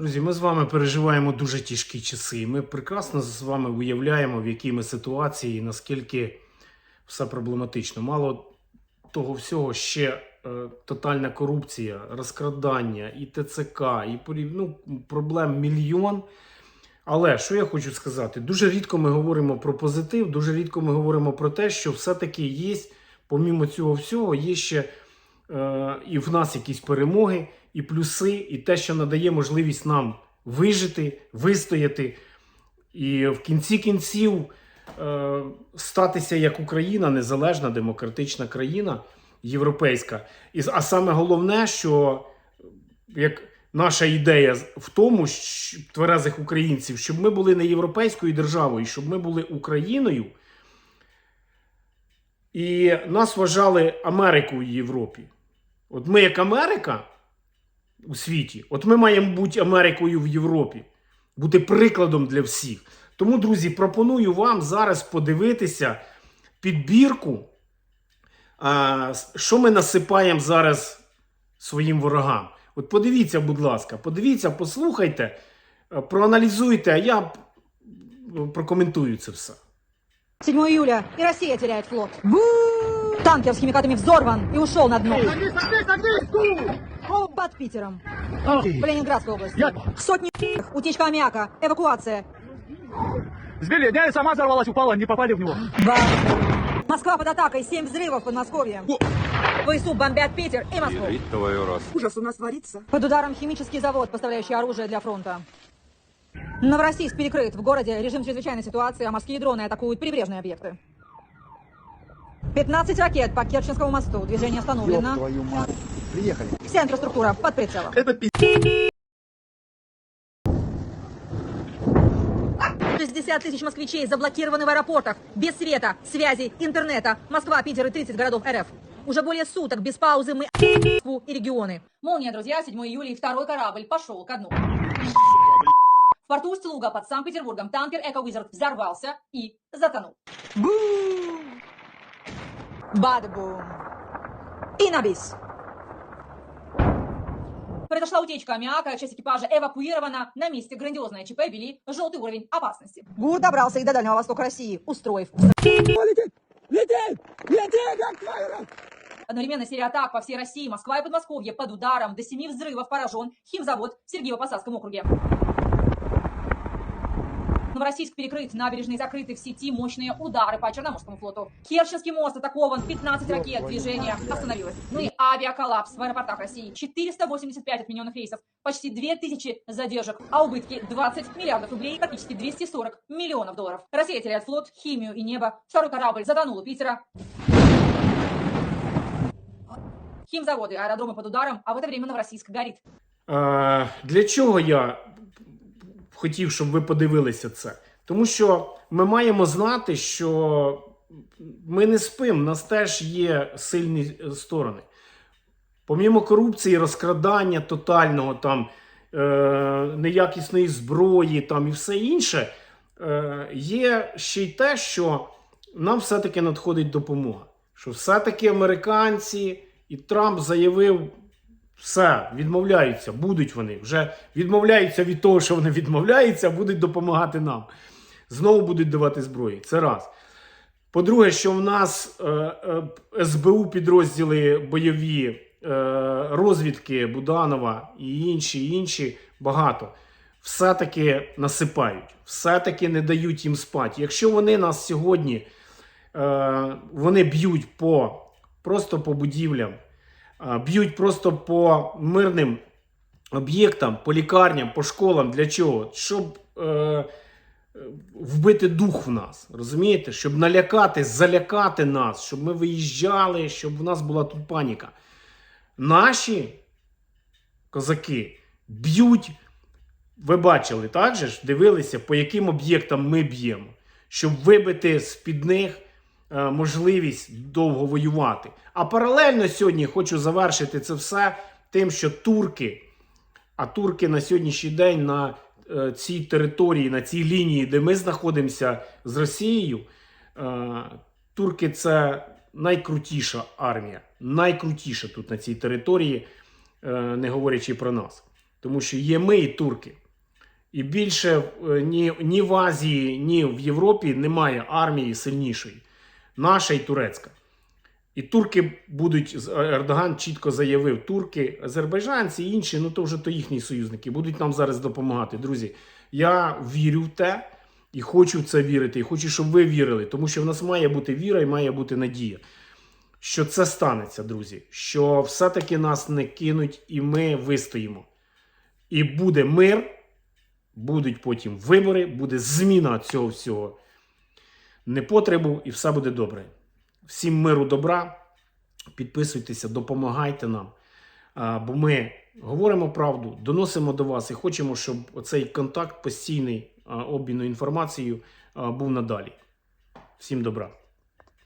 Друзі, ми з вами переживаємо дуже тяжкі часи. Ми прекрасно з вами уявляємо, в якій ми ситуації і наскільки все проблематично. Мало того всього, ще е, тотальна корупція, розкрадання, і ТЦК, і ну, проблем мільйон. Але що я хочу сказати, дуже рідко ми говоримо про позитив, дуже рідко ми говоримо про те, що все-таки є, помімо цього всього, є ще і в нас якісь перемоги, і плюси, і те, що надає можливість нам вижити, вистояти, і в кінці кінців е, статися як Україна, незалежна демократична країна, європейська. І, а саме головне, що як наша ідея в тому, тверезих українців, щоб ми були не європейською державою, щоб ми були Україною. І нас вважали Америкою в Європі. От ми, як Америка у світі, от ми маємо бути Америкою в Європі, бути прикладом для всіх. Тому, друзі, пропоную вам зараз подивитися підбірку, що ми насипаємо зараз своїм ворогам. От подивіться, будь ласка, подивіться, послухайте, е, проаналізуйте, а я прокоментую це все. 7 июля, и Россия теряет флот. Танкер с химикатами взорван и ушел на дно. Под Питером. В Ленинградской области. Сотни утечка аммиака, эвакуация. Сбили, не, сама взорвалась, упала, не попали в него. Москва под атакой, 7 взрывов в Подмосковье. ВСУ бомбят Питер и Москву. твою раз. Ужас у нас творится. Под ударом химический завод, поставляющий оружие для фронта. Новороссийск перекрыт. В городе режим чрезвычайной ситуации, а морские дроны атакуют прибрежные объекты. 15 ракет по Керченскому мосту. Движение остановлено. твою мать. Приехали. Вся инфраструктура под прицелом. Это пи***. 60 тысяч москвичей заблокированы в аэропортах. Без света, связи, интернета. Москва, Питер и 30 городов РФ. Уже более суток без паузы мы Москву и регионы. Молния, друзья, 7 июля и второй корабль пошел ко дну. В порту Усть-Луга под Санкт-Петербургом танкер Эко Wizard взорвался и затонул. Бум! Бада-бум! И на бис. Произошла утечка аммиака, часть экипажа эвакуирована. На месте грандиозное ЧП ввели желтый уровень опасности. ГУР добрался и до Дальнего Востока России, устроив Летит! Летит! Летит, как одновременно серия атак по всей России. Москва и Подмосковье под ударом. До семи взрывов поражен химзавод в Сергиево-Посадском округе. Новороссийск перекрыт, набережные закрыты, в сети мощные удары по Черноморскому флоту. Керченский мост атакован, 15 ракет, движение остановилось. Ну и авиаколлапс в аэропортах России. 485 отмененных рейсов, почти 2000 задержек, а убытки 20 миллиардов рублей, практически 240 миллионов долларов. Россия теряет флот, химию и небо. Второй корабль затонул у Питера. Химзаводы, аэродромы под ударом, а в это время Новороссийск горит. Е, для чого я хотів, щоб ви подивилися це? Тому що ми маємо знати, що ми не спимо, у нас теж є сильні е, сторони. Помімо корупції, розкрадання тотального, там, е, неякісної зброї там, і все інше, е, є ще й те, що нам все-таки надходить допомога. Що все-таки американці і Трамп заявив, все, відмовляються, будуть вони. Вже відмовляються від того, що вони відмовляються, будуть допомагати нам. Знову будуть давати зброї. Це раз. По-друге, що в нас е, е, СБУ підрозділи бойові, е, розвідки Буданова і інші, інші багато. Все-таки насипають, все-таки не дають їм спати. Якщо вони нас сьогодні е, вони б'ють по просто по будівлям, б'ють просто по мирним об'єктам, по лікарням, по школам. Для чого? Щоб е, вбити дух в нас, розумієте? Щоб налякати, залякати нас, щоб ми виїжджали, щоб в нас була тут паніка. Наші козаки б'ють. Ви бачили, так же ж дивилися, по яким об'єктам ми б'ємо, щоб вибити з-під них е, можливість довго воювати. А паралельно сьогодні хочу завершити це все тим, що турки, а турки на сьогоднішній день на е, цій території, на цій лінії, де ми знаходимося з Росією, е, турки це найкрутіша армія, найкрутіша тут на цій території, е, не говорячи про нас. Тому що є ми і турки. І більше е, ні, ні в Азії, ні в Європі немає армії сильнішої. Наша і турецька. І турки будуть, Ердоган чітко заявив, турки, азербайджанці і інші, ну то вже то їхні союзники, будуть нам зараз допомагати. Друзі, я вірю в те і хочу в це вірити, і хочу, щоб ви вірили, тому що в нас має бути віра і має бути надія, що це станеться, друзі, що все-таки нас не кинуть і ми вистоїмо. І буде мир, будуть потім вибори, буде зміна цього всього непотребу, і все буде добре. Всім миру добра. Підписуйтеся, допомагайте нам. Бо ми говоримо правду, доносимо до вас і хочемо, щоб оцей контакт постійний обмін обміну інформацією був надалі. Всім добра.